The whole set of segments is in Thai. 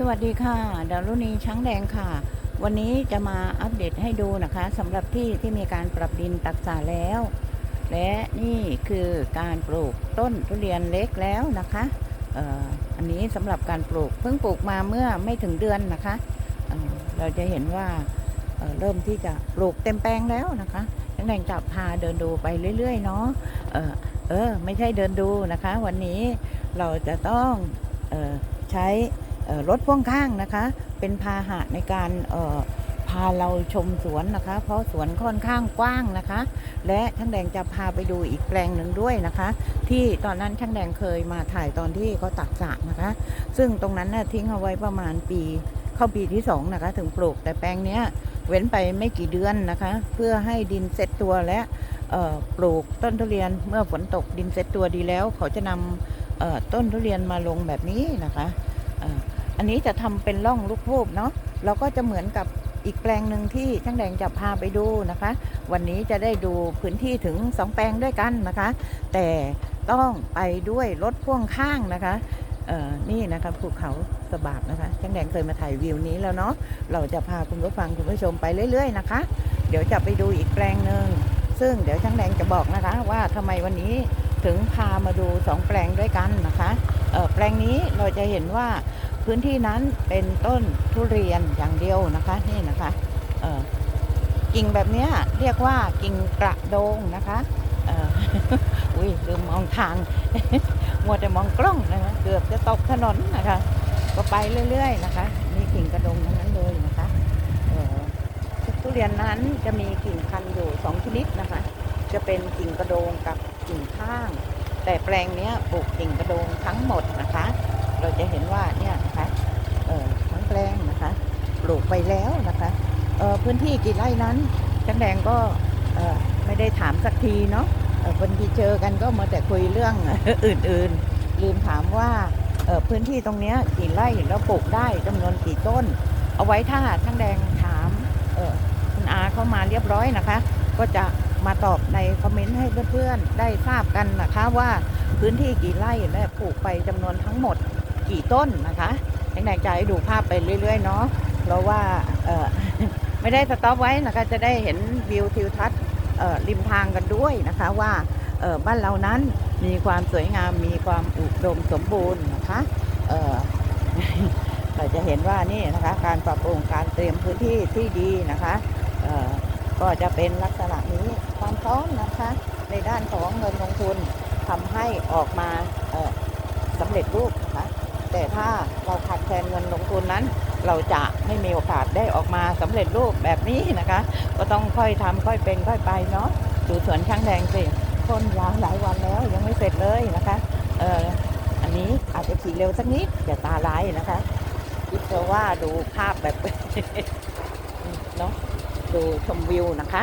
สวัสดีค่ะดารุณีช้างแดงค่ะ วันนี้จะมาอัปเดตให้ดูนะคะสำหรับที่ที่มีการปรับดินตักษาแล้ว และนี่คือการปลูกต้นทุเรียนเล็กแล้วนะคะเอ่ออันนี้สำหรับการปลูกเพิ่งปลูกมาเมื่อไม่ถึงเดือนนะคะเเราจะเห็นว่าเเริ่มที่จะปลูกเต็มแปลงแล้วนะคะช้างแดงจะพาเดินดูไปเรื่อยๆเนาะเออเออไม่ใช่เดินดูนะคะ วันนี้เราจะต้องออใช้ รถพ่วงข้างนะคะ เป็นพาหะในการพาเราชมสวนนะคะ เพราะสวนค่อนข้างกว้างนะคะ และช่างแดงจะพาไปดูอีกแปลงหนึ่งด้วยนะคะ ที่ตอนนั้นช่างแดงเคยมาถ่ายตอนที่เขาตักสระนะคะ ซึ่งตรงนั้นน่ะทิ้งเอาไว้ประมาณปีเข้าปีที่สองนะคะ ถึงปลูกแต่แปลงเนี้ยเว้นไปไม่กี่เดือนนะคะ เพื่อให้ดินเซ็ตตัวและปลูกต้นทุเรียนเมื่อฝนตกดินเซ็ตตัวดีแล้ว เขาจะนำต้นทุเรียนมาลงแบบนี้นะคะ อันนี้จะทำเป็นร่องลูกทูบเนาะเราก็จะเหมือนกับอีกแปลงหนึ่งที่ช่างแดงจะพาไปดูนะคะ วันนี้จะได้ดูพื้นที่ถึง 2 แปลงด้วยกันนะคะ แต่ต้องไปด้วยรถพ่วงข้างนะคะเออนี่นะคะภูเขาสะบาบนะคะช่างแดงเคยมาถ่ายวิวนี้แล้วเนาะเราจะพาคุณผู้ฟังคุณผู้ชมไปเรื่อย ๆ นะคะ เดี๋ยวจะไปดูอีกแปลงหนึ่งซึ่งเดี๋ยวช่างแดงจะบอกนะคะ ว่าทำไมวันนี้ถึงพามาดูสองแปลงด้วยกันนะคะแปลงนี้เราจะเห็นว่า พื้นที่นั้นเป็นต้นทุเรียนอย่างเดียวนะคะนี่นะคะกิ่งแบบนี้เรียกว่ากิ่งกระโดงนะคะอุ้ยลืมมองทางมัวแต่มองกล้องนะคะเกือบจะตกถนนนะคะ ก็ไปเรื่อยๆนะคะนี่กิ่งกระโดงทั้งนั้นเลยนะคะทุเรียนนั้นจะมีกิ่งพันธุ์อยู่สองชนิดนะคะ จะเป็นกิ่งกระโดงกับกิ่งข้าง แต่แปลงนี้ปลูกกิ่งกระโดงทั้งหมดนะคะ เราจะเห็นว่าเนี่ยนะคะเอ่อทั้งแปลงนะคะปลูก ไปแล้วนะคะพื้นที่กี่ไร่นั้นจังแดงก็ไม่ได้ถามสักทีเนาะเอ่อคนที่เจอกันก็มาแต่คุยเรื่องอื่นๆ ลืมถามว่าพื้นที่ตรงนี้กี่ไร่แล้วปลูกได้จำนวนกี่ต้น เอาไว้ถ้าช่างแดงถามคุณอาเข้ามาเรียบร้อยนะคะ ก็จะมาตอบในคอมเมนต์ให้เพื่อนๆ ได้ทราบกันนะคะว่าพื้นที่กี่ไร่และปลูกไปจำนวนทั้งหมดกี่ต้นนะคะแดงๆจะให้ดูภาพไปเรื่อยๆเนาะ เพราะว่าไม่ได้สต็อปไว้นะคะจะได้เห็นวิวทิวทัศน์ริมทางกันด้วยนะคะว่าบ้านเรานั้นมีความสวยงามมีความอุดมสมบูรณ์นะคะเราจะเห็นว่านี่นะคะการปรับปรุงการเตรียมพื้นที่ที่ดีนะคะก็จะเป็นลักษณะนี้ความพร้อมนะคะ ในด้านของเงินลงทุนทำให้ออกมาเอ่อสำเร็จรูปนะคะแต่ถ้าเราขาดแคลนเงินลงทุนนั้น เราจะไม่มีโอกาสได้ออกมาสำเร็จรูปแบบนี้นะคะ ก็ต้องค่อยทำค่อยเป็นค่อยไปเนาะดูสวนช่างแดงสิคนยาวหลายวันแล้วยังไม่เสร็จเลยนะคะเอออันนี้อาจจะขี่เร็วสักนิดอย่าตาร้ายนะคะคิดเถอะว่าดูภาพแบบเนาะดูชมวิวนะคะ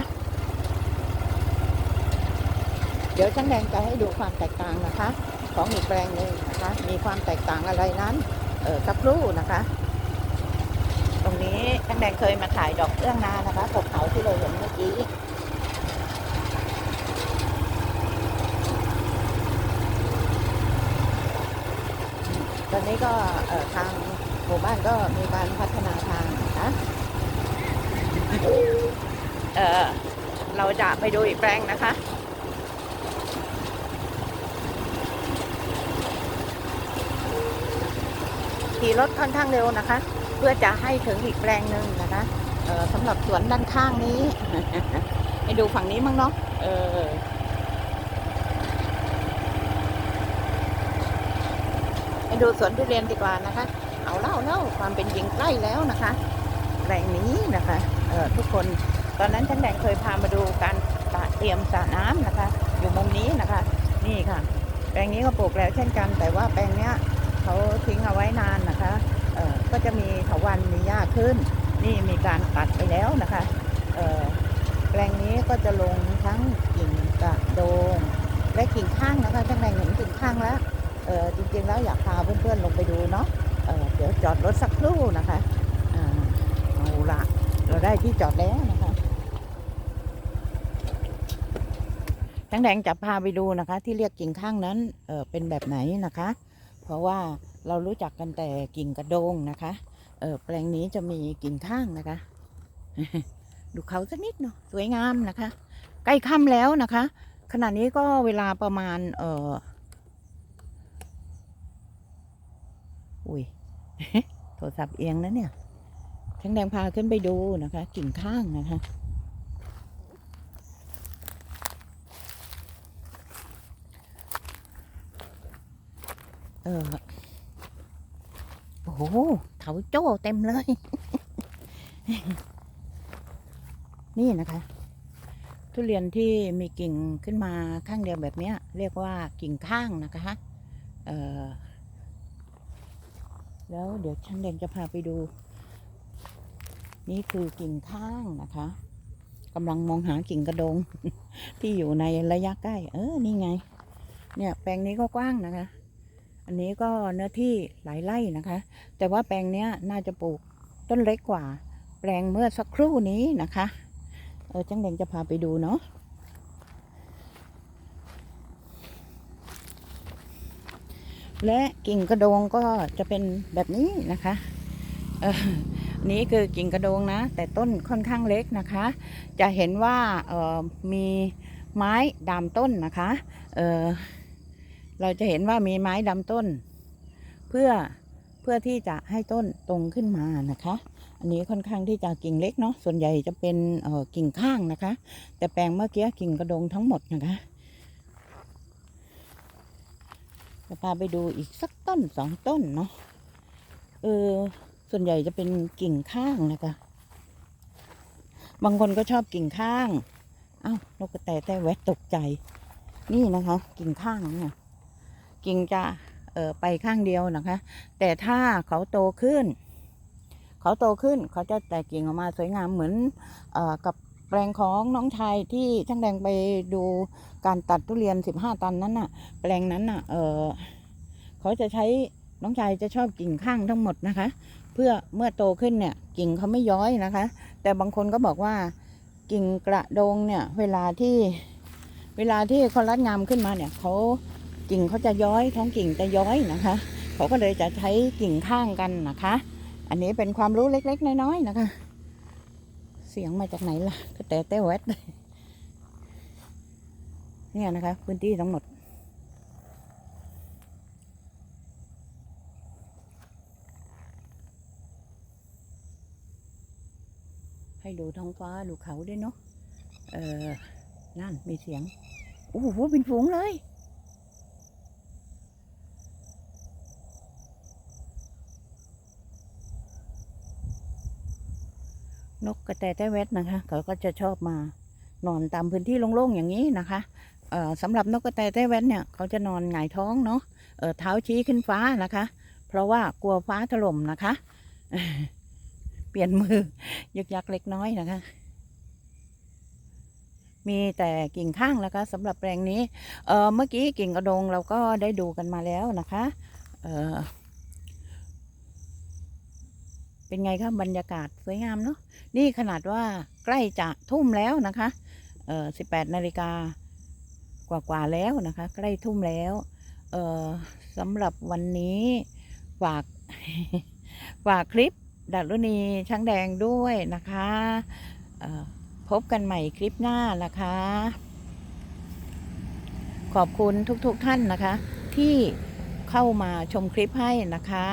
เดี๋ยวช่างแดงจะให้ดูความแตกต่างนะคะ ของอีกแปลงหนึ่งนะคะ มีความแตกต่างอะไรนั้น เออสักครู่นะคะ นี้ช่างแดงเคยมาถ่ายดอกเอื้องนานะคะกบเขาที่เราเห็นเมื่อกี้ตอนนี้ก็ทางหมู่บ้านก็มีการพัฒนาทางนะเออเราจะไปดูอีกแปลงนะคะขี่รถค่อนข้างเร็วนะคะ เพื่อจะให้ถึงอีกแปลงหนึ่งนะคะสำหรับสวนด้านข้างนี้ ให้ดูฝั่งนี้มั้งเนาะเออให้ดูสวนทุเรียนดีกว่านะคะ เอาเล่าเล่าความเป็นจริงใกล้แล้วนะคะแปลงนี้นะคะเออทุกคนตอนนั้นฉันแดงเคยพามาดูการเตรียมสระน้ำนะคะ อยู่มุมนี้นะคะ นี่ค่ะ แปลงนี้ก็ปลูกแล้วเช่นกัน แต่ว่าแปลงเนี้ยเขาทิ้งเอาไว้นานนะคะ ก็จะมีถาวันมีหญ้าขึ้น นี่มีการตัดไปแล้วนะคะแปลงนี้ก็จะลงทั้งกิ่งกระโดงและกิ่งข้างนะคะทั้งแบ่งเห็นกิ่งข้างแล้วจริงๆแล้วอยากพาเพื่อนๆลงไปดูเนาะเเดี๋ยวจอดรถสักครู่นะคะเอาละเราได้ที่จอดแล้วนะคะทั้งแดงจะพาไปดูนะคะ ที่เรียกกิ่งข้างนั้นเเป็นแบบไหนนะคะ เพราะว่าเรารู้จักกันแต่กิ่งกระโดงนะคะเออแปลงนี้จะมีกิ่งข้างนะคะ ดูเขาสักนิดเนาะสวยงามนะคะ ใกล้ค่ำแล้วนะคะ ขณะนี้ก็เวลาประมาณเอออุ้ยโทรศัพท์เอียงนะเนี่ยช่างแดงพาขึ้นไปดูนะคะ กิ่งข้างนะคะ เออ โอ้โหเถาโจ้เต็มเลย นี่นะคะ ทุเรียนที่มีกิ่งขึ้นมาข้างเดียวแบบนี้เรียกว่ากิ่งข้างนะคะเออแล้วเดี๋ยวช่างเด่นจะพาไปดู นี่คือกิ่งข้างนะคะกำลังมองหากิ่งกระโดง ที่อยู่ในระยะใกล้ เออ นี่ไง เนี่ย แปลงนี้ก็กว้างนะคะ อันนี้ก็เนื้อที่หลายไร่นะคะ แต่ว่าแปลงเนี้ยน่าจะปลูกต้นเล็กกว่า แปลงเมื่อสักครู่นี้นะคะเออจังเดงจะพาไปดูเนาะและกิ่งกระโดงก็จะเป็นแบบนี้นะคะเออนี่คือกิ่งกระโดงนะ แต่ต้นค่อนข้างเล็กนะคะ จะเห็นว่าเออมีไม้ดามต้นนะคะ เออ เราจะเห็นว่ามีไม้ดำต้น เพื่อเพื่อที่จะให้ต้นตรงขึ้นมานะคะ อันนี้ค่อนข้างที่จะกิ่งเล็กเนาะส่วนใหญ่จะเป็นออกิ่งข้างนะคะ แต่แปลงเมื่อกี้กิ่งกระดงทั้งหมดนะคะจะพาไปดูอีกสักต้นสองต้นเนาะเออส่วนใหญ่จะเป็นกิ่งข้างนะคะ บางคนก็ชอบกิ่งข้าง เอ้านกกระแตแต่แวดตกใจ นี่นะคะ กิ่งข้างเนี่ย กิ่งจะเออไปข้างเดียวนะคะ แต่ถ้าเขาโตขึ้น เขาโตขึ้นเขาจะแตกกิ่งออกมาสวยงามเหมือนเออกับแปลงของน้องชายที่ช่างแดงไปดูการตัดทุเรียน 15 ตันนั้นน่ะ แปลงนั้นน่ะเออเขาจะใช้น้องชายจะชอบกิ่งข้างทั้งหมดนะคะ เพื่อเมื่อโตขึ้นเนี่ยกิ่งเขาไม่ย้อยนะคะ แต่บางคนก็บอกว่ากิ่งกระโดงเนี่ย เวลาที่เวลาที่เขารัดงามขึ้นมาเนี่ยเขา กิ่งเขาจะย้อยท้องกิ่งจะย้อยนะคะ เขาก็เลยจะใช้กิ่งข้างกันนะคะ อันนี้เป็นความรู้เล็ก ๆ น้อยๆนะคะ เสียงมาจากไหนล่ะก็แต่แต่แวดเลยเนี่ยนะคะ พื้นที่ทั้งหมดให้ดูท้องฟ้าดูเขาด้วยเนาะ เออนั่นมีเสียง โอ้โหเป็นฝูงเลย นกกระแตแต้แวดนะคะเขาก็จะชอบมานอนตามพื้นที่โล่งๆอย่างนี้นะคะสำหรับนกกระแตแต้แวดเนี่ยเขาจะนอนหงายท้องเนาะเท้าชี้ขึ้นฟ้านะคะ เพราะว่ากลัวฟ้าถล่มนะคะ เปลี่ยนมือยึกยักเล็กน้อยนะคะ มีแต่กิ่งข้างนะคะสำหรับแปลงนี้เเมื่อกี้กิ่งกระดงเราก็ได้ดูกันมาแล้วนะคะ เป็นไงคะบรรยากาศสวยงามเนาะนี่ขนาดว่าใกล้จะทุ่มแล้วนะคะเอ่อสิบแปดนาฬิกากว่าๆแล้วนะคะ ใกล้ทุ่มแล้วเอ่อสำหรับวันนี้ฝากฝากคลิปดัดรุณีช้างแดงด้วยนะคะเอ่อพบกันใหม่คลิปหน้านะคะ ขอบคุณทุกๆทท่านนะคะ ที่เข้ามาชมคลิปให้นะคะ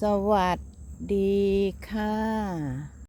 สวัสดีค่ะ